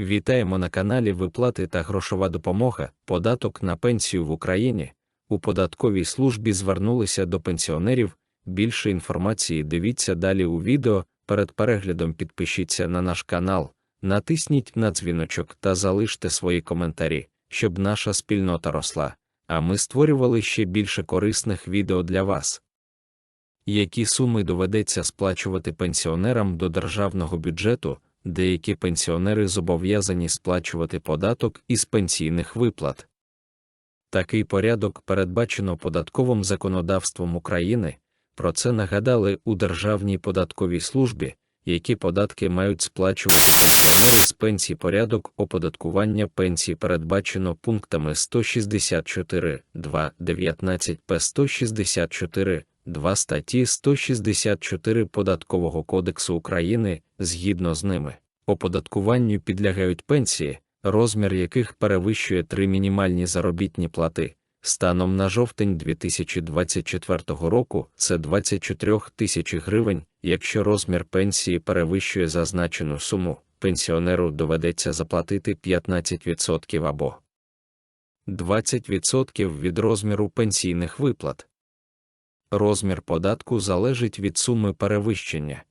Вітаємо на каналі Виплати та грошова допомога. Податок на пенсію в Україні. У податковій службі звернулися до пенсіонерів. Більше інформації дивіться далі у відео. Перед переглядом підпишіться на наш канал, натисніть на дзвіночок та залиште свої коментарі, щоб наша спільнота росла. А ми створювали ще більше корисних відео для вас. Які суми доведеться сплачувати пенсіонерам до державного бюджету? Деякі пенсіонери зобов'язані сплачувати податок із пенсійних виплат. Такий порядок передбачено податковим законодавством України. Про це нагадали у Державній податковій службі, які податки мають сплачувати пенсіонери з пенсій порядок оподаткування пенсій передбачено пунктами 164, 2, 19 П 164, 2 статті 164 Податкового кодексу України, згідно з ними, оподаткуванню підлягають пенсії, розмір яких перевищує три мінімальні заробітні плати. Станом на жовтень 2024 року це 24 тисячі гривень. Якщо розмір пенсії перевищує зазначену суму, пенсіонеру доведеться заплатити 15% або 20% від розміру пенсійних виплат. Розмір податку залежить від суми перевищення.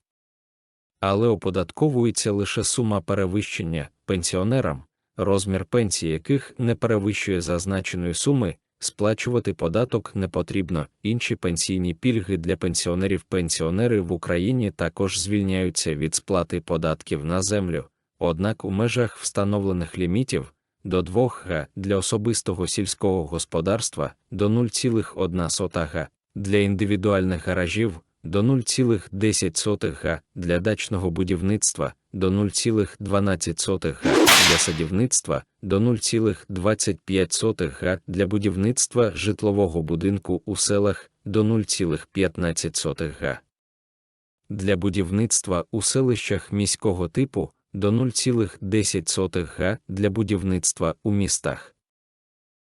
Але оподатковується лише сума перевищення пенсіонерам, розмір пенсії яких не перевищує зазначеної суми, сплачувати податок не потрібно. Інші пенсійні пільги для пенсіонерів пенсіонери в Україні також звільняються від сплати податків на землю, однак у межах встановлених лімітів до 2 га для особистого сільського господарства до 0,1 га для індивідуальних гаражів до 0,10 га для дачного будівництва до 0,12 га для садівництва до 0,25 га для будівництва житлового будинку у селах до 0,15 га. Для будівництва у селищах міського типу до 0,10 га для будівництва у містах.